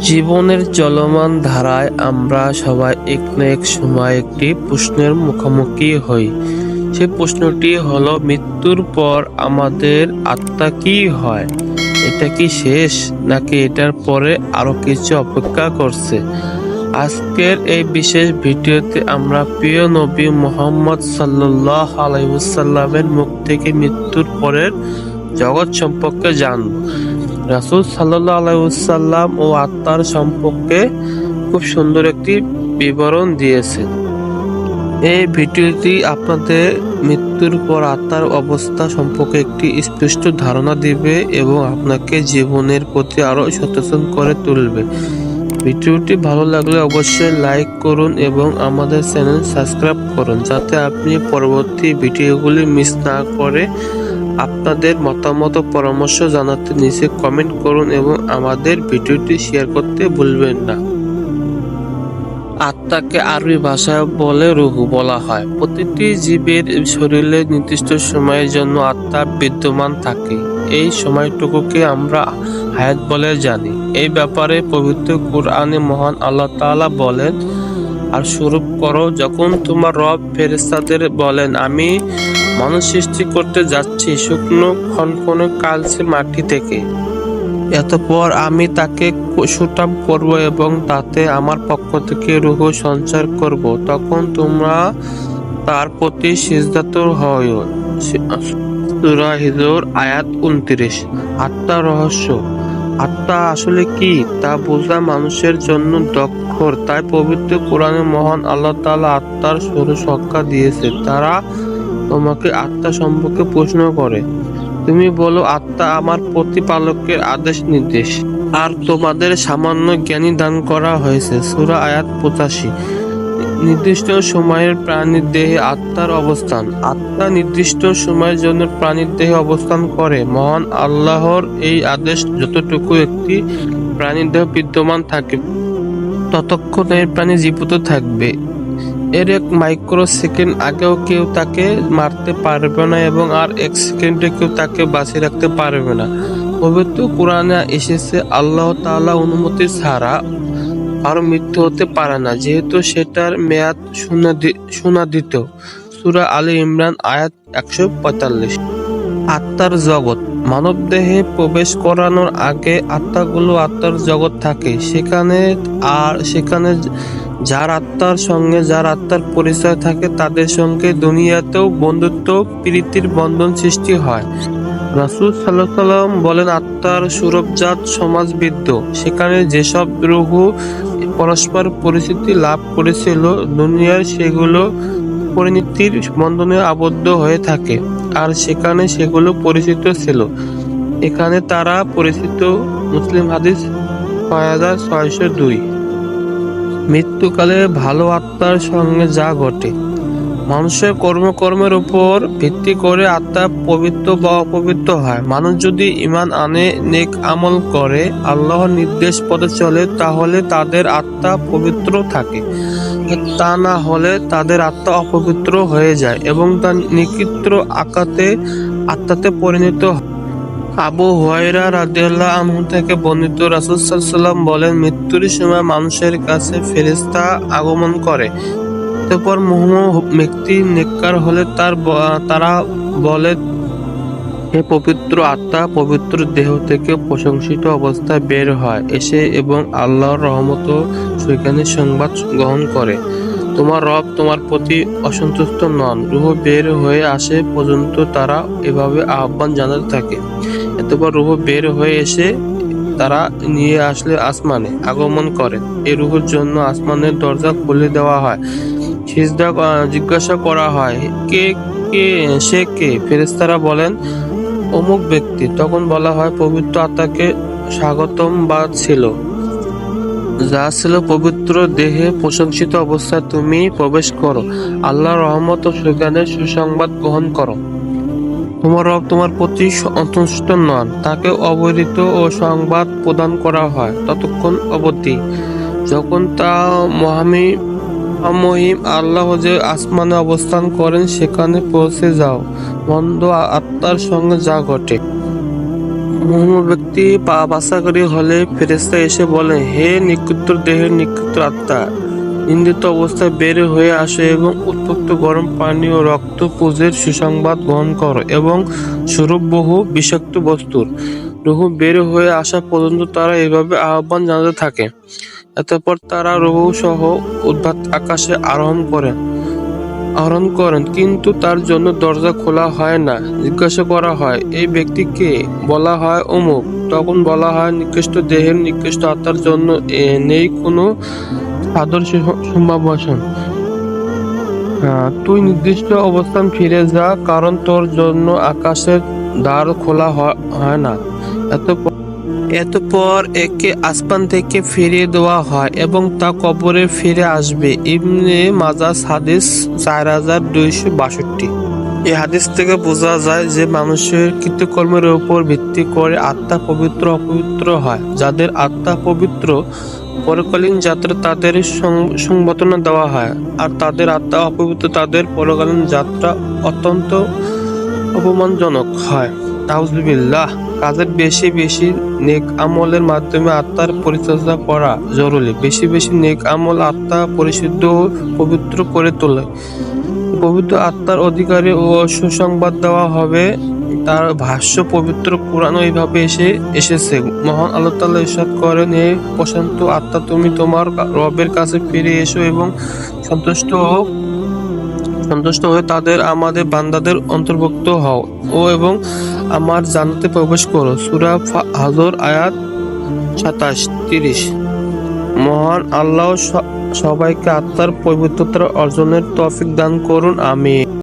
জীবনের চলমান ধারায় আমরা সবাই এক না এক সময় একটি প্রশ্নের মুখোমুখি হই। সে প্রশ্নটি হলো, মৃত্যুর পর আমাদের আত্মা কি হয়? এটা কি শেষ, নাকি এটার পরে আরও কিছু অপেক্ষা করছে? আজকের এই বিশেষ ভিডিওতে আমরা প্রিয় নবী মোহাম্মদ সাল্লাহ আলাইসাল্লামের মুখ থেকে মৃত্যুর পরের জগৎ সম্পর্কে জানব। রাসুল সাল্লাহ আলাইসাল্লাম ও আত্মার সম্পর্কে খুব সুন্দর একটি বিবরণ দিয়েছেন এই ভিডিওটি আপনাদের মৃত্যুর পর আত্মার অবস্থা সম্পর্কে একটি স্পষ্ট ধারণা দিবে এবং আপনাকে জীবনের প্রতি আরও সচেতন করে তুলবে। ভিডিওটি ভালো লাগলে অবশ্যই লাইক করুন এবং আমাদের চ্যানেল সাবস্ক্রাইব করুন, যাতে আপনি পরবর্তী ভিডিওগুলি মিস না করে আপনাদের মতামত পরামর্শ জানাতে নিচে কমেন্ট করুন এবং আমাদের ভিডিওটি শেয়ার করতে ভুলবেন না। আত্মাকে আরবি ভাষায় বলে রুহু বলা হয়। প্রতিটি জীবের শরীরে নির্দিষ্ট সময়ের জন্য আত্মা বিদ্যমান থাকে। এই সময়টুকুকে আমরা হায়াত বলে জানি। এই ব্যাপারে পবিত্র কোরআনে মহান আল্লাহ তাআলা বলেন, আর স্বরূপ করো যখন তোমার রব ফেরেস্তাদের বলেন, আমি মানুষ সৃষ্টি করতে যাচ্ছি শুকনো খনখনে কালসে মাটি থেকে। এতপর আমি তাকে সুটাম করব এবং তাতে আমার পক্ষ থেকে রুহ সঞ্চার করব। তখন তোমরা তার প্রতি সিজদাতুর হয় সূরা হিজর আয়াত উনত্রিশ। আত্মা রহস্য। আত্মা আসলে কি? তা বোঝা মানুষের জন্য দক্ষর তাই পবিত্র কোরআনে মহান আল্লাহ তাআলা আত্মার সরু সংখ্যা দিয়েছে। তারা তোমাকে আত্মা সম্পর্কে প্রশ্ন করে। তুমি বলো, আত্মা আমার প্রতিপালকের আদেশ নির্দেশ। আর তোমাদের সামান্য জ্ঞানী দান করা হয়েছে, সূরা আয়াত পঁচাশি। নির্দিষ্ট সময়ের প্রাণীর দেহে আত্মার অবস্থান। আত্মা নির্দিষ্ট সময়ের জন্য প্রাণীর দেহে অবস্থান করে। মহান আল্লাহর এই আদেশ যতটুকু একটি প্রাণীর দেহ বিদ্যমান থাকে, ততক্ষণ এই প্রাণী জীবিত থাকবে। এর এক মাইক্রো সেকেন্ড আগেও কেউ তাকে মারতে পারবে না এবং আর এক সেকেন্ডে কেউ তাকে বাঁচিয়ে রাখতে পারবে না। পবিত্র কোরআনে এসেছে, আল্লাহ তাআলা অনুমতি ছাড়া আর মৃত্যু হতে পারে না, যেহেতু সেটার মেয়াদ সুনাদিত। সুরা আলী ইমরান আয়াত একশো পঁয়তাল্লিশ। আত্মার জগৎ। মানব দেহে প্রবেশ করানোর আগে আত্মাগুলো আত্মার জগৎ থাকে। সেখানে আর সেখানে যার আত্মার সঙ্গে যার আত্মার পরিচয় থাকে, তাদের সঙ্গে দুনিয়াতেও বন্ধুত্ব, প্রীতির বন্ধন সৃষ্টি হয়। রাসুল সাল্লাহ সাল্লাম বলেন, আত্মার সুরভজাত সমাজবিদ্য। সেখানে যেসব রুহু পরস্পর পরিচিতি লাভ করেছিল, দুনিয়ার সেগুলো পরিণতির বন্ধনে আবদ্ধ হয়ে থাকে। আর সেখানে সেগুলো পরিচিত ছিল। এখানে তারা পরিচিত মুসলিম হাদিস ছয় হাজার ছয়শো দুই। মৃত্যুকালে ভালো আত্মার সঙ্গে যা ঘটে। মানুষের কর্মকর্মের উপর ভিত্তি করে আত্মা পবিত্র বা অপবিত্র হয়। মানুষ যদি ইমান আনে, নেক আমল করে, আল্লাহর নির্দেশ পথে চলে, তাহলে তাদের আত্মা পবিত্র থাকে। তা না হলে তাদের আত্মা অপবিত্র হয়ে যায় এবং তার নিকৃত্র আকাতে, আত্মাতে পরিণত হয়। আবু হুয়াইরা রাদিয়াল্লাহ আনহু থেকে বর্ণিত রাসূল সাল্লাল্লাহু বলেন, মৃত্যুর সময় মানুষের কাছে ফেরেশতা আগমন করে। অতঃপর মুহম্মদ ব্যক্তি নেককার হলে তার তারা বলে, হে পবিত্র আত্মা, পবিত্র দেহ থেকে প্রশংসিত অবস্থায় বের হয়। এসে এবং আল্লাহর রহমত সেখানে সংবাদ গ্রহণ করে। তোমার রব তোমার প্রতি অসন্তুষ্ট নন। রুহ বের হয়ে আসে পর্যন্ত তারা এভাবে আহ্বান জানাতে থাকে। এতবার রুহ বের হয়ে এসে তারা নিয়ে আসলে আসমানে আগমন করে এই রুহুর জন্য আসমানের দরজা খুলে দেওয়া হয়। সিজদা জিজ্ঞাসা করা হয়, কে কে, সে কে? ফেরেস্তারা বলেন, অমুক ব্যক্তি। তখন বলা হয়, পবিত্র আত্মাকে স্বাগতম বা ছিল। যা ছিল পবিত্র দেহে প্রশংসিত অবস্থায় তুমি প্রবেশ করো। আল্লাহ রহমত ও সুগানের সুসংবাদ গ্রহণ করো। তোমার রব তোমার প্রতি সন্তুষ্ট নন। তাকে অবহিত ও সংবাদ প্রদান করা হয়। ততক্ষণ অবধি যখন তা মহামি মহিম আল্লাহ যে আসমানে অবস্থান করেন, সেখানে পৌঁছে যাও। মন্দ আত্মার সঙ্গে যা ঘটে। মুহাম্মদ ব্যক্তি পা পাশাকারী হলে ফেরেস্তা এসে বলে, হে নিকৃত দেহের নিকৃত আত্মা, নিন্দিত অবস্থায় বের হয়ে আসে এবং উত্তপ্ত গরম পানি ও রক্ত পুজের সুসংবাদ গ্রহণ করো এবং স্বরূপ বহু বিষাক্ত বস্তুর রুহু বের হয়ে আসা পর্যন্ত তারা এভাবে আহ্বান জানাতে থাকে। এতপর তারা রুহু সহ উদ্ভাত আকাশে আরোহণ করেন আহরণ করেন, কিন্তু তার জন্য দরজা খোলা হয় না। জিজ্ঞাসা করা হয়, এই ব্যক্তিকে বলা হয় অমুক। তখন বলা হয়, নিকৃষ্ট দেহের নিকৃষ্ট আত্মার জন্য নেই কোনো সাদর সম্ভাবনা তুই নির্দিষ্ট অবস্থান ফিরে যা, কারণ তোর জন্য আকাশের দ্বার খোলা হয় না। এতপর এতপর একে আসমান থেকে ফিরিয়ে দেওয়া হয় এবং তা কবরে ফিরে আসবে। ইবনে মাজাজ হাদিস চার হাজার দুইশো বাষট্টি। এই হাদিস থেকে বোঝা যায় যে মানুষের কৃতকর্মের উপর ভিত্তি করে আত্মা পবিত্র, অপবিত্র হয়। যাদের আত্মা পবিত্র, পরকালীন যাত্রা তাদের সংবর্ধনা দেওয়া হয় আর তাদের আত্মা অপবিত্র তাদের পরকালীন যাত্রা অত্যন্ত অপমানজনক হয়। তাউজবিল্লাহ কাজের বেশি বেশি নেক আমলের মাধ্যমে আত্মার পরিচর্যা করা জরুরি। বেশি বেশি নেক আমল আত্মা পরিশুদ্ধ ও পবিত্র করে তোলে। পবিত্র আত্মার অধিকারী ও সুসংবাদ দেওয়া হবে। তার ভাষ্য পবিত্র কোরআন এইভাবে এসে, এসেছে। মহান আল্লাহ তাআলা ইরশাদ করেন, হে প্রশান্ত আত্মা, তুমি তোমার রবের কাছে ফিরে এসো এবং সন্তুষ্ট হও। সন্তুষ্ট হয়ে তাদের আমাদের বান্দাদের অন্তর্ভুক্ত হও ও এবং আমার জানাতে প্রবেশ করো। সুরা হাজর আয়াত সাতাশ, তিরিশ। মহান আল্লাহ সবাইকে আত্মার পবিত্রতা অর্জনের তফিক দান করুন আমি